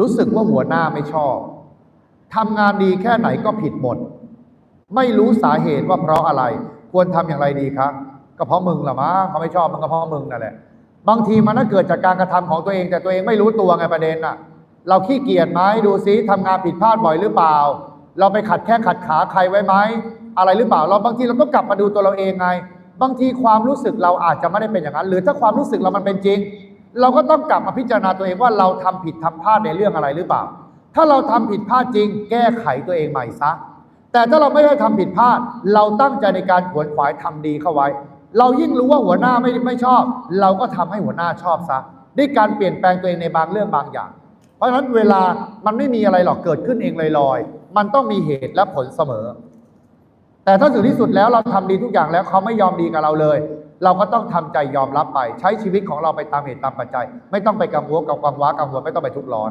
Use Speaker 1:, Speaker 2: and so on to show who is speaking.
Speaker 1: รู้สึกว่าหัวหน้าไม่ชอบทำงานดีแค่ไหนก็ผิดหมด ไม่รู้สาเหตุว่าเพราะอะไร ควรทำอย่างไรดีครับก็เพราะมึงละมั้งเขาไม่ชอบมันก็เพราะมึงนั่นแหละ บางทีมันน่าเกิดจากการกระทำของตัวเอง แต่ตัวเองไม่รู้ตัวไงประเด็นน่ะ เราขี้เกียจไหมดูซิทำงานผิดพลาดบ่อยหรือเปล่า เราไปขัดแค่ขัดขาใครไว้ไหมอะไรหรือเปล่า เราบางทีเราก็กลับมาดูตัวเราเองไง บางทีความรู้สึกเราอาจจะไม่ได้เป็นอย่างนั้น หรือถ้าความรู้สึกเรามันเป็นจริง เราก็ต้องกลับมาพิจารณาตัวเองว่าเราทำผิดทำพลาดในเรื่องอะไรหรือเปล่า ถ้าเราทำผิดพลาดจริง แก้ไขตัวเองใหม่ซะ แต่ถ้าเราไม่ได้ทำผิดพลาด เราตั้งใจในการขวนขวายทำดีเข้าไว้ เรายิ่งรู้ว่าหัวหน้าไม่ไม่ชอบ เราก็ทำให้หัวหน้าชอบซะด้วยการเปลี่ยนแปลงตัวเองในบางเรื่องบางอย่าง เพราะฉะนั้นเวลามันไม่มีอะไรหรอกเกิดขึ้นเองลอยๆ มันต้องมีเหตุและผลเสมอ แต่ถ้าถึงที่สุดแล้วเราทำดีทุกอย่างแล้วเขาไม่ยอมดีกับเราเลย เราก็ต้องทำใจยอมรับไป ใช้ชีวิตของเราไปตามเหตุตามปัจจัย ไม่ต้องไปกังวลกับความว้ากังวลไม่ต้องไปทุกข์ร้อน